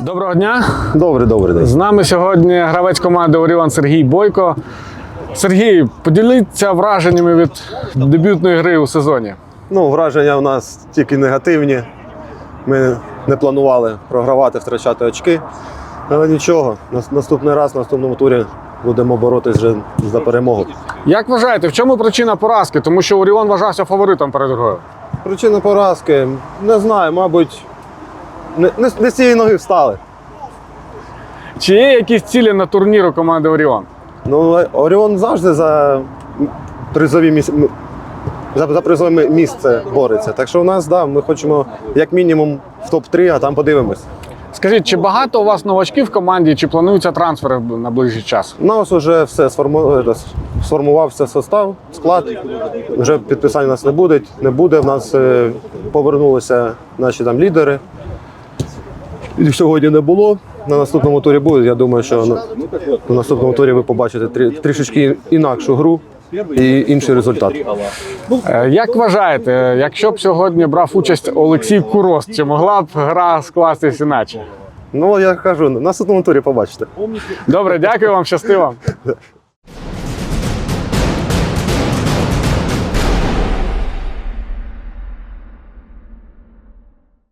Доброго дня. Добрий, добрий день. З нами сьогодні гравець команди Оріон Сергій Бойко. Сергій, поділіться враженнями від дебютної гри у сезоні. Ну, враження у нас тільки негативні. Ми не планували програвати, втрачати очки. Але нічого, наступний раз, в наступному турі будемо боротись вже за перемогу. Як вважаєте, в чому причина поразки? Тому що Оріон вважався фаворитом перед грою. Причина поразки, не знаю, мабуть, не, не, не з цієї ноги встали. Чи є якісь цілі на турнір у команди Оріон? Ну, Оріон завжди за призові міс... за, за призове місце бореться. Так що у нас, да, ми хочемо як мінімум в топ-3, а там подивимось. Скажіть, чи багато у вас новачків в команді, чи плануються трансфери на ближчий час? У нас вже все сформу... е, сформувався состав, склад. Вже підписань у нас не буде. Не буде. В нас е, повернулися наші там лідери. Сьогодні не було. На наступному турі буде. Я думаю, що на, на наступному турі ви побачите трі... трішечки інакшу гру і інший результат. Е, Як вважаєте, якщо б сьогодні брав участь Олексій Курос, чи могла б гра скластись іначе? Ну, я кажу, на наступному турі побачите. Добре, дякую вам, щастиво.